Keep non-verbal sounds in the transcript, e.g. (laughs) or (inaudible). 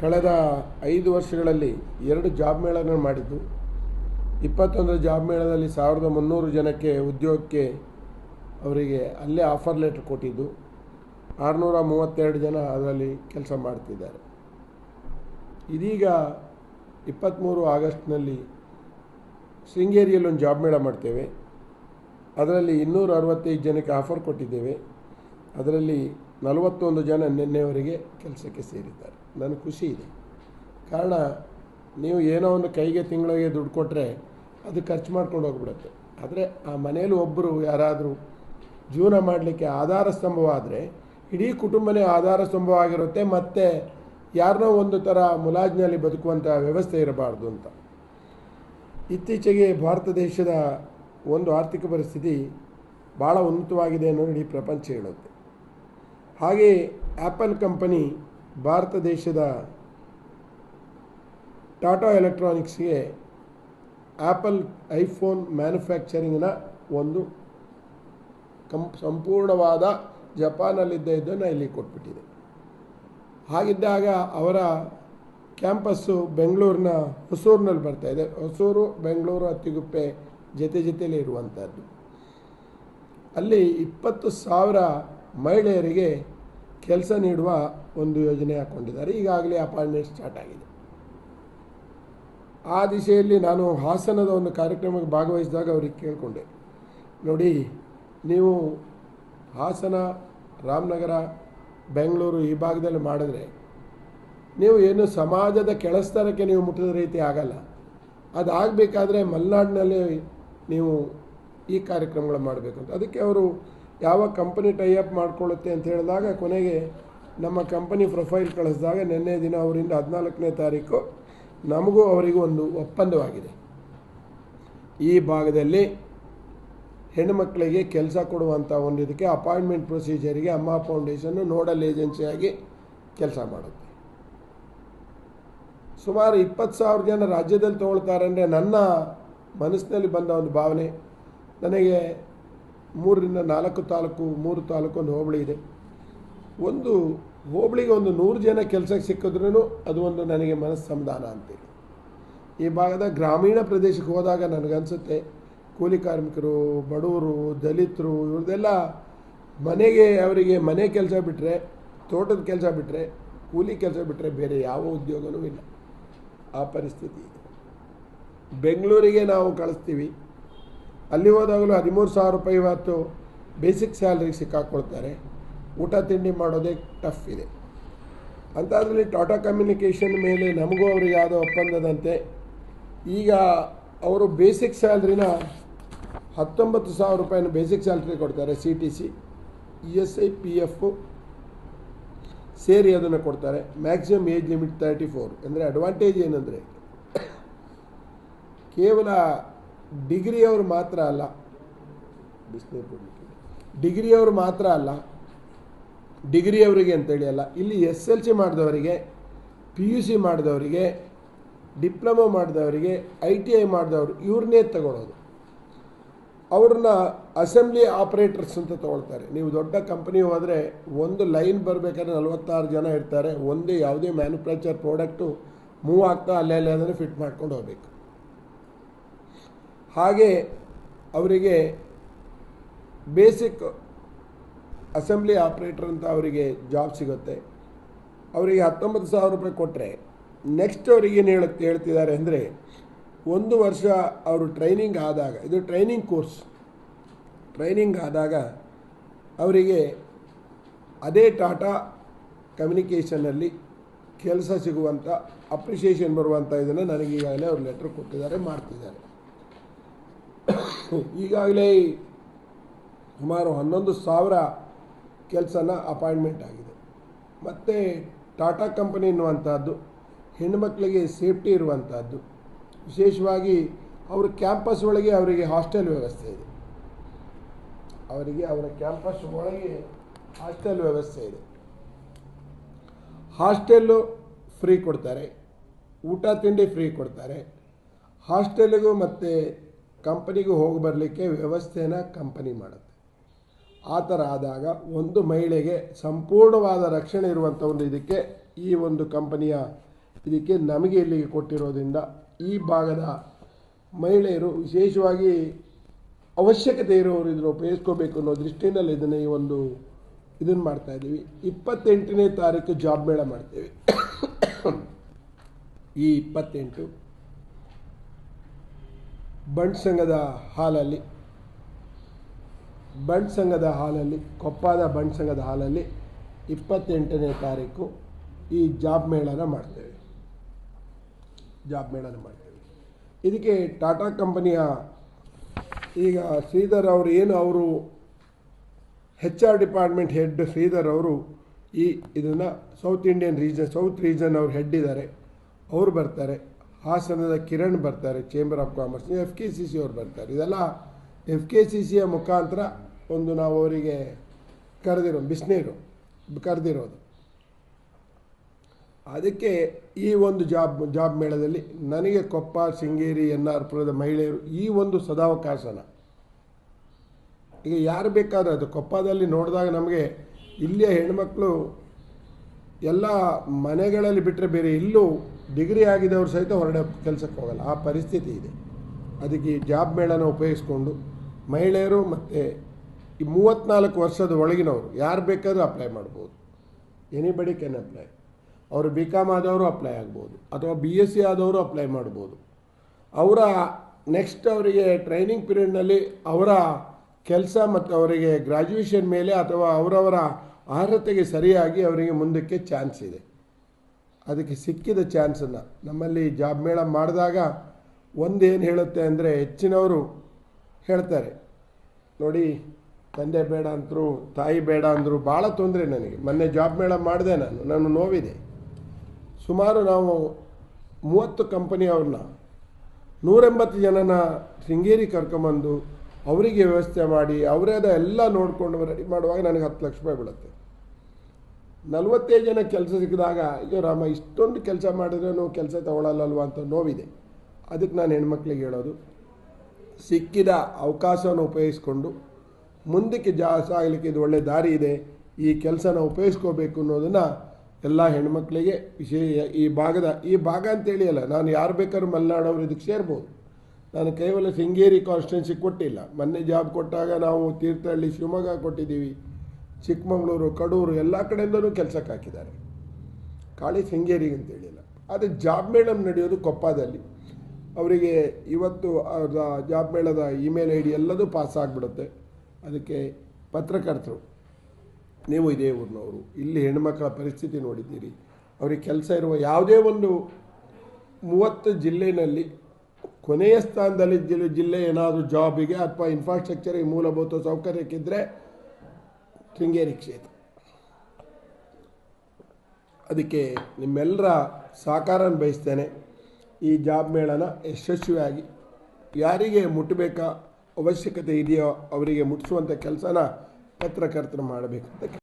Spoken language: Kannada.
ಕಳೆದ ಐದು ವರ್ಷಗಳಲ್ಲಿ ಎರಡು ಜಾಬ್ ಮೇಳಗಳನ್ನು ಮಾಡಿದ್ದು. ಇಪ್ಪತ್ತೊಂದರ ಜಾಬ್ ಮೇಳದಲ್ಲಿ ಸಾವಿರದ ಮುನ್ನೂರು ಜನಕ್ಕೆ ಉದ್ಯೋಗಕ್ಕೆ ಅವರಿಗೆ ಅಲ್ಲೇ ಆಫರ್ ಲೆಟ್ರ್ ಕೊಟ್ಟಿದ್ದು. ಆರುನೂರ ಮೂವತ್ತೆರಡು ಜನ ಅದರಲ್ಲಿ ಕೆಲಸ ಮಾಡ್ತಿದ್ದಾರೆ. ಇದೀಗ ಇಪ್ಪತ್ತ್ಮೂರು ಆಗಸ್ಟ್ನಲ್ಲಿ ಶೃಂಗೇರಿಯಲ್ಲಿ ಒಂದು ಜಾಬ್ ಮೇಳ ಮಾಡ್ತೇವೆ. ಅದರಲ್ಲಿ ಇನ್ನೂರ ಅರವತ್ತೈದು ಜನಕ್ಕೆ ಆಫರ್ ಕೊಟ್ಟಿದ್ದೇವೆ. ಅದರಲ್ಲಿ ನಲವತ್ತೊಂದು ಜನ ನಿನ್ನೆವರೆಗೆ ಕೆಲಸಕ್ಕೆ ಸೇರಿದ್ದಾರೆ. ನನಗೆ ಖುಷಿ ಇದೆ. ಕಾರಣ, ನೀವು ಏನೋ ಒಂದು ಕೈಗೆ ತಿಂಗಳಿಗೆ ದುಡ್ಡು ಕೊಟ್ಟರೆ ಅದು ಖರ್ಚು ಮಾಡ್ಕೊಂಡು ಹೋಗ್ಬಿಡುತ್ತೆ. ಆದರೆ ಆ ಮನೆಯಲ್ಲಿ ಒಬ್ಬರು ಯಾರಾದರೂ ಜೀವನ ಮಾಡಲಿಕ್ಕೆ ಆಧಾರ ಸ್ತಂಭವಾದರೆ, ಇಡೀ ಕುಟುಂಬನೇ ಆಧಾರ ಸ್ತಂಭವಾಗಿರುತ್ತೆ, ಮತ್ತು ಯಾರನ್ನೋ ಒಂದು ಥರ ಮುಲಾಜ್ನಲ್ಲಿ ಬದುಕುವಂಥ ವ್ಯವಸ್ಥೆ ಇರಬಾರ್ದು ಅಂತ. ಇತ್ತೀಚೆಗೆ ಭಾರತ ದೇಶದ ಒಂದು ಆರ್ಥಿಕ ಪರಿಸ್ಥಿತಿ ಭಾಳ ಉನ್ನತವಾಗಿದೆ ಅನ್ನೋದು ಇಡೀ ಪ್ರಪಂಚ ಹೇಳುತ್ತೆ. ಹಾಗೆ ಆ್ಯಪಲ್ ಕಂಪನಿ ಭಾರತ ದೇಶದ ಟಾಟಾ ಎಲೆಕ್ಟ್ರಾನಿಕ್ಸ್ಗೆ ಆ್ಯಪಲ್ ಐಫೋನ್ ಮ್ಯಾನುಫ್ಯಾಕ್ಚರಿಂಗ್ನ ಒಂದು ಕಂ ಸಂಪೂರ್ಣವಾದ ಜಪಾನಲ್ಲಿದ್ದ ಇದನ್ನು ಇಲ್ಲಿ ಕೊಟ್ಬಿಟ್ಟಿದೆ. ಹಾಗಿದ್ದಾಗ ಅವರ ಕ್ಯಾಂಪಸ್ಸು ಬೆಂಗಳೂರಿನ ಹೊಸೂರಿನಲ್ಲಿ ಬರ್ತಾ ಇದೆ. ಹೊಸೂರು, ಬೆಂಗಳೂರು ಅತ್ತಿಗುಪ್ಪೆ ಜೊತೆ ಜೊತೆಯಲ್ಲೇ ಇರುವಂಥದ್ದು ಅಲ್ಲಿ ಇಪ್ಪತ್ತು ಸಾವಿರ ಮಹಿಳೆಯರಿಗೆ ಕೆಲಸ ನೀಡುವ ಒಂದು ಯೋಜನೆ ಹಾಕ್ಕೊಂಡಿದ್ದಾರೆ ಈಗಾಗಲೇ ಅಪಾಯಿಂಟ್ಮೆಂಟ್ ಸ್ಟಾರ್ಟ್ ಆಗಿದೆ. ಆ ದಿಶೆಯಲ್ಲಿ ನಾನು ಹಾಸನದ ಒಂದು ಕಾರ್ಯಕ್ರಮಕ್ಕೆ ಭಾಗವಹಿಸಿದಾಗ ಅವ್ರಿಗೆ ಕೇಳಿಕೊಂಡೆ. ನೋಡಿ, ನೀವು ಹಾಸನ, ರಾಮನಗರ, ಬೆಂಗಳೂರು ಈ ಭಾಗದಲ್ಲಿ ಮಾಡಿದ್ರೆ ನೀವು ಏನು ಸಮಾಜದ ಕೆಳಸ್ತರಕ್ಕೆ ನೀವು ಮುಟ್ಟಿದ ರೀತಿ ಆಗಲ್ಲ. ಅದಾಗಬೇಕಾದ್ರೆ ಮಲೆನಾಡಿನಲ್ಲಿ ನೀವು ಈ ಕಾರ್ಯಕ್ರಮಗಳು ಮಾಡಬೇಕು ಅಂತ. ಅದಕ್ಕೆ ಅವರು ಯಾವ ಕಂಪನಿ ಟೈಅಪ್ ಮಾಡ್ಕೊಳ್ಳುತ್ತೆ ಅಂತ ಹೇಳಿದಾಗ ಕೊನೆಗೆ ನಮ್ಮ ಕಂಪನಿ ಪ್ರೊಫೈಲ್ ಕಳಿಸಿದಾಗ ನಿನ್ನೆ ದಿನ ಅವರಿಂದ ಹದಿನಾಲ್ಕನೇ ತಾರೀಕು ನಮಗೂ ಅವರಿಗೂ ಒಂದು ಒಪ್ಪಂದವಾಗಿದೆ. ಈ ಭಾಗದಲ್ಲಿ ಹೆಣ್ಣುಮಕ್ಕಳಿಗೆ ಕೆಲಸ ಕೊಡುವಂಥ ಒಂದು ಇದಕ್ಕೆ ಅಪಾಯಿಂಟ್ಮೆಂಟ್ ಪ್ರೊಸೀಜರಿಗೆ ಅಮ್ಮ ಫೌಂಡೇಶನ್ನು ನೋಡಲ್ ಏಜೆನ್ಸಿಯಾಗಿ ಕೆಲಸ ಮಾಡುತ್ತೆ. ಸುಮಾರು ಇಪ್ಪತ್ತು ಸಾವಿರ ಜನ ರಾಜ್ಯದಲ್ಲಿ ತೊಗೊಳ್ತಾರೆ ಅಂದರೆ ನನ್ನ ಮನಸ್ಸಿನಲ್ಲಿ ಬಂದ ಒಂದು ಭಾವನೆ. ನನಗೆ ಮೂರರಿಂದ ನಾಲ್ಕು ತಾಲೂಕು, ಮೂರು ತಾಲೂಕು ಒಂದು ಹೋಬಳಿ ಇದೆ. ಒಂದು ಹೋಬಳಿಗೆ ಒಂದು ನೂರು ಜನ ಕೆಲಸಕ್ಕೆ ಸಿಕ್ಕಿದ್ರೂ ಅದು ಒಂದು ನನಗೆ ಮನಸ್ಸು ಸಮಾಧಾನ ಅಂತೇಳಿ ಈ ಭಾಗದ ಗ್ರಾಮೀಣ ಪ್ರದೇಶಕ್ಕೆ ಹೋದಾಗ ನನಗನ್ಸುತ್ತೆ, ಕೂಲಿ ಕಾರ್ಮಿಕರು, ಬಡವರು, ದಲಿತರು, ಇವ್ರದ್ದೆಲ್ಲ ಮನೆಗೆ ಅವರಿಗೆ ಮನೆ ಕೆಲಸ ಬಿಟ್ಟರೆ ತೋಟದ ಕೆಲಸ ಬಿಟ್ಟರೆ ಕೂಲಿ ಕೆಲಸ ಬಿಟ್ಟರೆ ಬೇರೆ ಯಾವ ಉದ್ಯೋಗವೂ ಇಲ್ಲ. ಆ ಪರಿಸ್ಥಿತಿ ಇದೆ. ಬೆಂಗಳೂರಿಗೆ ನಾವು ಕಳಿಸ್ತೀವಿ. ಅಲ್ಲಿ ಹೋದಾಗಲೂ ಹದಿಮೂರು ಸಾವಿರ ರೂಪಾಯಿ ಇವತ್ತು ಬೇಸಿಕ್ ಸ್ಯಾಲ್ರಿಗೆ ಸಿಕ್ಕಾಕೊಳ್ತಾರೆ ಊಟ, ತಿಂಡಿ ಮಾಡೋದೇ ಟಫ್ ಇದೆ. ಅಂಥದ್ರಲ್ಲಿ ಟಾಟಾ ಕಮ್ಯುನಿಕೇಷನ್ ಮೇಲೆ ನಮಗೂ ಅವ್ರಿಗೆ ಯಾವುದೋ ಒಪ್ಪಂದದಂತೆ ಈಗ ಅವರು ಬೇಸಿಕ್ ಸ್ಯಾಲ್ರಿನ ಹತ್ತೊಂಬತ್ತು ಸಾವಿರ ರೂಪಾಯಿನ ಬೇಸಿಕ್ ಸ್ಯಾಲ್ರಿ ಕೊಡ್ತಾರೆ C T C E S I P F ಸೇರಿ ಅದನ್ನು ಕೊಡ್ತಾರೆ. Maximum age limit thirty four ಅಂದರೆ ಅಡ್ವಾಂಟೇಜ್ ಏನಂದರೆ, ಕೇವಲ ಡಿಗ್ರಿಯವರು ಮಾತ್ರ ಅಲ್ಲ, ಬಿಸಿನೀರು ಕೊಡಲಿಕ್ಕೆ. ಡಿಗ್ರಿಯವರು ಮಾತ್ರ ಅಲ್ಲ, ಡಿಗ್ರಿಯವರಿಗೆ ಅಂತೇಳಿ ಅಲ್ಲ, ಇಲ್ಲಿ ಎಸ್ ಎಲ್ ಸಿ ಮಾಡಿದವರಿಗೆ, ಪಿ ಯು ಸಿ ಮಾಡಿದವರಿಗೆ, ಡಿಪ್ಲೊಮೊ ಮಾಡಿದವರಿಗೆ, ಐ ಟಿ ಐ ಮಾಡಿದವರು, ಇವ್ರನ್ನೇ ತಗೊಳ್ಳೋದು ಅವ್ರನ್ನ ಅಸೆಂಬ್ಲಿ ಆಪ್ರೇಟರ್ಸ್ ಅಂತ ತೊಗೊಳ್ತಾರೆ. ನೀವು ದೊಡ್ಡ ಕಂಪ್ನಿ ಹೋದರೆ ಒಂದು ಲೈನ್ ಬರಬೇಕಾದ್ರೆ ನಲವತ್ತಾರು ಜನ ಇರ್ತಾರೆ, ಒಂದೇ ಯಾವುದೇ ಮ್ಯಾನುಫ್ಯಾಕ್ಚರ್ ಪ್ರಾಡಕ್ಟು ಮೂವ್ ಆಗ್ತಾ ಅಲ್ಲೇ ಅಲ್ಲೇ ಅಂದರೆ ಫಿಟ್ ಮಾಡ್ಕೊಂಡು ಹೋಗಬೇಕು. ಹಾಗೆ ಅವರಿಗೆ ಬೇಸಿಕ್ ಅಸೆಂಬ್ಲಿ ಆಪ್ರೇಟರ್ ಅಂತ ಅವರಿಗೆ ಜಾಬ್ ಸಿಗುತ್ತೆ. ಅವರಿಗೆ ಹತ್ತೊಂಬತ್ತು ಸಾವಿರ ರೂಪಾಯಿ ಕೊಟ್ಟರೆ ನೆಕ್ಸ್ಟ್ ಅವರಿಗೆ ಏನು ಹೇಳುತ್ತೆ ಹೇಳ್ತಿದ್ದಾರೆ ಅಂದರೆ ಒಂದು ವರ್ಷ ಅವರು ಟ್ರೈನಿಂಗ್ ಆದಾಗ, ಇದು ಟ್ರೈನಿಂಗ್ ಕೋರ್ಸ್. ಟ್ರೈನಿಂಗ್ ಆದಾಗ ಅವರಿಗೆ ಅದೇ ಟಾಟಾ ಕಮ್ಯುನಿಕೇಷನಲ್ಲಿ ಕೆಲಸ ಸಿಗುವಂಥ ಅಪ್ರಿಷಿಯೇಷನ್ ಬರುವಂಥ ಇದನ್ನು ನನಗೆ ಈಗಾಗಲೇ ಅವ್ರು ಲೆಟ್ರ್ ಕೊಟ್ಟಿದ್ದಾರೆ, ಮಾಡ್ತಿದ್ದಾರೆ. (laughs) ಈಗಾಗಲೇ ಸುಮಾರು ಹನ್ನೊಂದು ಸಾವಿರ ಕೆಲಸನ ಅಪಾಯಿಂಟ್ಮೆಂಟ್ ಆಗಿದೆ. ಮತ್ತು ಟಾಟಾ ಕಂಪನಿ ಎನ್ನುವಂಥದ್ದು ಹೆಣ್ಣುಮಕ್ಕಳಿಗೆ ಸೇಫ್ಟಿ ಇರುವಂಥದ್ದು ವಿಶೇಷವಾಗಿ ಅವ್ರ ಕ್ಯಾಂಪಸ್ ಒಳಗೆ ಅವರಿಗೆ ಹಾಸ್ಟೆಲ್ ವ್ಯವಸ್ಥೆ ಇದೆ. ಅವರಿಗೆ ಅವರ ಕ್ಯಾಂಪಸ್ ಒಳಗೆ ಹಾಸ್ಟೆಲ್ ವ್ಯವಸ್ಥೆ ಇದೆ. ಹಾಸ್ಟೆಲ್ಲು ಫ್ರೀ ಕೊಡ್ತಾರೆ, ಊಟ ತಿಂಡಿ ಫ್ರೀ ಕೊಡ್ತಾರೆ. ಹಾಸ್ಟೆಲ್ಗೂ ಮತ್ತು ಕಂಪನಿಗೂ ಹೋಗಿ ಬರಲಿಕ್ಕೆ ವ್ಯವಸ್ಥೆನ ಕಂಪನಿ ಮಾಡುತ್ತೆ. ಆ ಥರ ಆದಾಗ ಒಂದು ಮಹಿಳೆಗೆ ಸಂಪೂರ್ಣವಾದ ರಕ್ಷಣೆ ಇರುವಂಥ ಒಂದು ಇದಕ್ಕೆ, ಈ ಒಂದು ಕಂಪನಿಯ ಇದಕ್ಕೆ ನಮಗೆ ಇಲ್ಲಿಗೆ ಕೊಟ್ಟಿರೋದ್ರಿಂದ ಈ ಭಾಗದ ಮಹಿಳೆಯರು ವಿಶೇಷವಾಗಿ ಅವಶ್ಯಕತೆ ಇರೋರು ಇದನ್ನು ಉಪಯೋಗಿಸ್ಕೋಬೇಕು ಅನ್ನೋ ದೃಷ್ಟಿಯಲ್ಲಿ ಇದನ್ನು ಈ ಒಂದು ಇದನ್ನು ಮಾಡ್ತಾ ಇದ್ದೀವಿ. ಇಪ್ಪತ್ತೆಂಟನೇ ತಾರೀಕು ಜಾಬ್ ಮೇಳ ಮಾಡ್ತೇವೆ. ಈ ಇಪ್ಪತ್ತೆಂಟು ಬಂಟ್ ಸಂಘದ ಹಾಲಲ್ಲಿ, ಬಂಟ್ ಸಂಘದ ಹಾಲಲ್ಲಿ, ಕೊಪ್ಪದ ಬಂಟ್ ಸಂಘದ ಹಾಲಲ್ಲಿ ಇಪ್ಪತ್ತೆಂಟನೇ ತಾರೀಕು ಈ ಜಾಬ್ ಮೇಳನ ಮಾಡ್ತೇವೆ. ಜಾಬ್ ಮೇಳನ ಮಾಡ್ತೇವೆ. ಇದಕ್ಕೆ ಟಾಟಾ ಕಂಪನಿಯ ಈಗ ಶ್ರೀಧರ್ ಅವರು ಏನು ಅವರು H R department head Sridhar ಅವರು ಈ ಇದನ್ನು south Indian region south region ಅವ್ರು ಹೆಡ್ ಇದ್ದಾರೆ. ಅವರು ಬರ್ತಾರೆ. ಹಾಸನದ ಕಿರಣ್ ಬರ್ತಾರೆ chamber of commerce F K C C ಅವ್ರು ಬರ್ತಾರೆ. ಇದೆಲ್ಲ ಎಫ್ ಕೆ ಸಿ ಸಿಯ ಮುಖಾಂತರ ಒಂದು ನಾವು ಅವರಿಗೆ ಕರೆದಿರೋ, ಬಿಸಿನೀರು ಕರೆದಿರೋದು. ಅದಕ್ಕೆ ಈ ಒಂದು ಜಾಬ್ ಜಾಬ್ ಮೇಳದಲ್ಲಿ ನನಗೆ ಕೊಪ್ಪ, ಶೃಂಗೇರಿ, ಎನ್ ಆರ್ ಪುರದ ಮಹಿಳೆಯರು ಈ ಒಂದು ಸದಾವಕಾಶನ. ಈಗ ಯಾರು ಬೇಕಾದ್ರೆ ಅದು ಕೊಪ್ಪದಲ್ಲಿ ನೋಡಿದಾಗ ನಮಗೆ ಇಲ್ಲಿಯ ಹೆಣ್ಮಕ್ಳು ಎಲ್ಲ ಮನೆಗಳಲ್ಲಿ ಬಿಟ್ಟರೆ ಬೇರೆ ಎಲ್ಲೂ ಡಿಗ್ರಿ ಆಗಿದವರು ಸಹಿತ ಹೊರಡೆ ಕೆಲಸಕ್ಕೆ ಹೋಗಲ್ಲ. ಆ ಪರಿಸ್ಥಿತಿ ಇದೆ. ಅದಕ್ಕೆ ಈ ಜಾಬ್ ಮೇಳನ ಉಪಯೋಗಿಸ್ಕೊಂಡು ಮಹಿಳೆಯರು ಮತ್ತು ಈ ಮೂವತ್ತ್ನಾಲ್ಕು ವರ್ಷದ ಒಳಗಿನವರು ಯಾರು ಬೇಕಾದರೂ ಅಪ್ಲೈ ಮಾಡ್ಬೋದು. ಎನಿಬಡಿ ಕ್ಯಾನ್ ಅಪ್ಲೈ ಅವರು ಬಿ ಕಾಮ್ ಆದವರು ಅಪ್ಲೈ ಆಗ್ಬೋದು. ಅಥವಾ ಬಿ ಎಸ್ ಸಿ ಆದವರು ಅಪ್ಲೈ ಮಾಡ್ಬೋದು. ಅವರ ನೆಕ್ಸ್ಟ್ ಅವರಿಗೆ ಟ್ರೈನಿಂಗ್ ಪೀರಿಯಡ್ನಲ್ಲಿ ಅವರ ಕೆಲಸ ಮತ್ತು ಅವರಿಗೆ ಗ್ರ್ಯಾಜುಯೇಷನ್ ಮೇಲೆ ಅಥವಾ ಅವರವರ ಅರ್ಹತೆಗೆ ಸರಿಯಾಗಿ ಅವರಿಗೆ ಮುಂದಕ್ಕೆ ಚಾನ್ಸ್ ಇದೆ. ಅದಕ್ಕೆ ಸಿಕ್ಕಿದ ಚಾನ್ಸನ್ನು ನಮ್ಮಲ್ಲಿ ಜಾಬ್ ಮೇಳ ಮಾಡಿದಾಗ ಒಂದೇನು ಹೇಳುತ್ತೆ ಅಂದರೆ ಹೆಚ್ಚಿನವರು ಹೇಳ್ತಾರೆ. ನೋಡಿ, ತಂದೆ ಬೇಡ ಅಂತರು ತಾಯಿ ಬೇಡ ಅಂದರು ಭಾಳ ತೊಂದರೆ ನನಗೆ. ಮೊನ್ನೆ ಜಾಬ್ ಮೇಳ ಮಾಡಿದೆ ನಾನು. ನಾನು ನೋವಿದೆ. ಸುಮಾರು ನಾವು ಮೂವತ್ತು ಕಂಪನಿಯವ್ರನ್ನ ನೂರೆಂಬತ್ತು ಜನನ ಶೃಂಗೇರಿ ಕರ್ಕೊಂಬಂದು ಅವರಿಗೆ ವ್ಯವಸ್ಥೆ ಮಾಡಿ ಅವರೇದ ಎಲ್ಲ ನೋಡಿಕೊಂಡು ರೆಡಿ ಮಾಡುವಾಗ ನನಗೆ ಹತ್ತು ಲಕ್ಷ ರೂಪಾಯಿ ಬೀಳುತ್ತೆ. ನಲ್ವತ್ತೈದು ಜನ ಕೆಲಸ ಸಿಕ್ಕಿದಾಗ, ಅಯ್ಯೋ ರಾಮ, ಇಷ್ಟೊಂದು ಕೆಲಸ ಮಾಡಿದ್ರೆ ನಾವು ಕೆಲಸ ತಗೊಳ್ಳಲ್ಲಲ್ವ ಅಂತ ನೋವಿದೆ. ಅದಕ್ಕೆ ನಾನು ಹೆಣ್ಮಕ್ಳಿಗೆ ಹೇಳೋದು, ಸಿಕ್ಕಿದ ಅವಕಾಶವನ್ನು ಉಪಯೋಗಿಸ್ಕೊಂಡು, ಮುಂದಕ್ಕೆ ಜಾಸ್ತಿ ಸಾಗಲಿಕ್ಕೆ ಇದು ಒಳ್ಳೆಯ ದಾರಿ ಇದೆ, ಈ ಕೆಲಸನ ಉಪಯೋಗಿಸ್ಕೋಬೇಕು ಅನ್ನೋದನ್ನು ಎಲ್ಲ ಹೆಣ್ಮಕ್ಳಿಗೆ ವಿಶೇಷ, ಈ ಭಾಗದ, ಈ ಭಾಗ ಅಂತೇಳಿ ಅಲ್ಲ ನಾನು ಯಾರು ಬೇಕಾದ್ರೂ ಮಲೆನಾಡವರು ಇದಕ್ಕೆ ಸೇರ್ಬೋದು. ನಾನು ಕೇವಲ ಶೃಂಗೇರಿ ಕಾನ್ಸ್ಟಿಟ್ಯೂನ್ಸಿ ಕೊಟ್ಟಿಲ್ಲ. ಮೊನ್ನೆ ಜಾಬ್ ಕೊಟ್ಟಾಗ ನಾವು ತೀರ್ಥಹಳ್ಳಿ ಶಿವಮೊಗ್ಗ ಕೊಟ್ಟಿದ್ದೀವಿ. ಚಿಕ್ಕಮಗಳೂರು, ಕಡೂರು ಎಲ್ಲ ಕಡೆಯಿಂದಲೂ ಕೆಲಸಕ್ಕೆ ಹಾಕಿದ್ದಾರೆ. ಖಾಲಿ ಶೃಂಗೇರಿಗೆ ಅಂತೇಳಿಲ್ಲ ಆದರೆ ಜಾಬ್ ಮೇಳಮ್ ನಡೆಯೋದು ಕೊಪ್ಪದಲ್ಲಿ. ಅವರಿಗೆ ಇವತ್ತು ಜಾಬ್ ಮೇಳದ ಇಮೇಲ್ ಐ ಡಿ ಎಲ್ಲದೂ ಪಾಸ್ ಆಗಿಬಿಡುತ್ತೆ. ಅದಕ್ಕೆ ಪತ್ರಕರ್ತರು, ನೀವು ಇದೇ ಊರಿನವರು, ಇಲ್ಲಿ ಹೆಣ್ಮಕ್ಕಳ ಪರಿಸ್ಥಿತಿ ನೋಡಿದ್ದೀರಿ. ಅವರಿಗೆ ಕೆಲಸ ಇರುವ ಯಾವುದೇ ಒಂದು ಮೂವತ್ತು ಜಿಲ್ಲೆಯಲ್ಲಿ ಕೊನೆಯ ಸ್ಥಾನದಲ್ಲಿ ಜಿಲ್ಲೆ ಜಿಲ್ಲೆ ಏನಾದರೂ ಜಾಬಿಗೆ ಅಥವಾ ಇನ್ಫ್ರಾಸ್ಟ್ರಕ್ಚರಿಗೆ ಮೂಲಭೂತ ಸೌಕರ್ಯಕ್ಕಿದ್ದರೆ ಶೃಂಗೇರಿ ಕ್ಷೇತ್ರ. ಅದಕ್ಕೆ ನಿಮ್ಮೆಲ್ಲರ ಸಹಕಾರ ಬಯಸ್ತೇನೆ. ಈ ಜಾಬ್ ಮೇಳನ ಯಶಸ್ವಿಯಾಗಿ. ಯಾರಿಗೆ ಮುಟ್ಟಬೇಕಾ ಅವಶ್ಯಕತೆ ಇದೆಯೋ ಅವರಿಗೆ ಮುಟ್ಟಿಸುವಂಥ ಕೆಲಸನ ಪತ್ರಕರ್ತರು ಮಾಡಬೇಕು. ಅಂತ